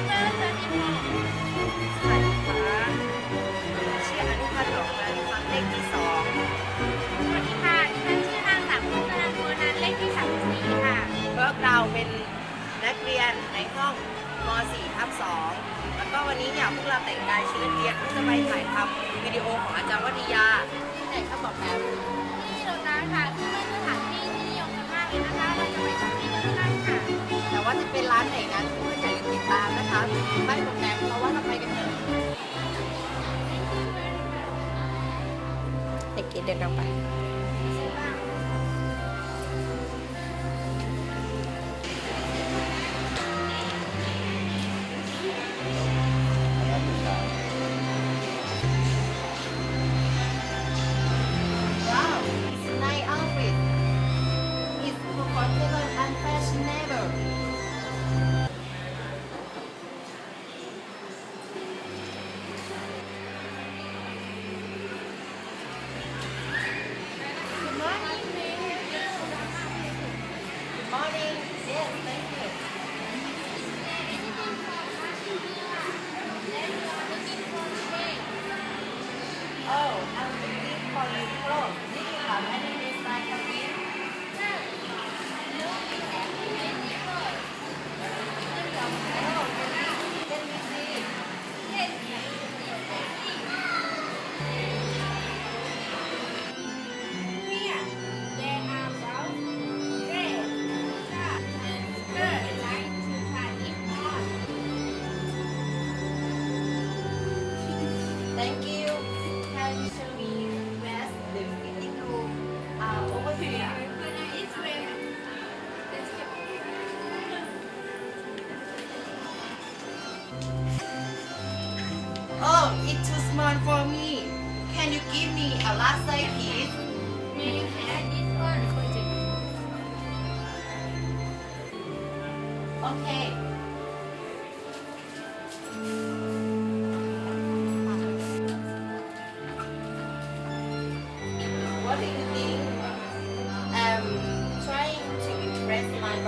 ชื่ออนุพัฒน์หลนันเลขที่สองสวัสดีค่ะชื่อนางสาวพัฒนั้นเลขที่สามสี่ค่ะ พวกเราเป็นนักเรียนในห้องม .4 ทับ2แล้วก็วันนี้เนี่ยพวกเราแต่งกายชุดเรียนเพื่อไปถ่ายทำวิดีโอของอาจารย์วัทยาที่ไหนครับอกแบบที่รงานค่ะซึ่งเป็นสถานที่ที่นิยมกันมากเลยนะคะ เราจะไปช้อปปิ้งนที่นั่นค่ะ แต่ว่าจะเป็นร้านไหนนั้น ตามนะคะไม่บอกแล้วเพราะว่าเราไปกันเถอะเด็กเกดเดินนำไป Thank you. Can you show me where's the fitting room? Uh, over here. When I eat well, let's go. Oh, it's too small for me. Can you give me a large size, please? May you have this one? Okay.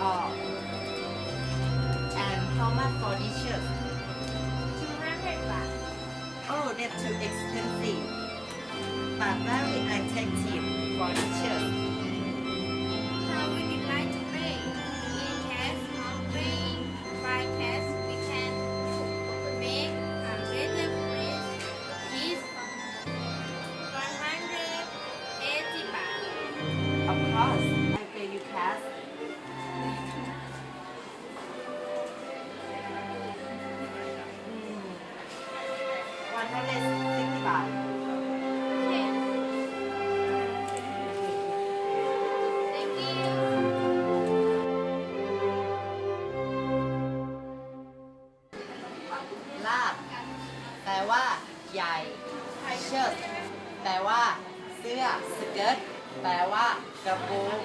all. And how much for this shirt? 200 baht. Oh, that's too expensive. But very attractive for this shirt. ลาบแปลว่า ใหญ่เชิดแปลว่า เสื้อสเกิร์ตแปลว่ากระโปรง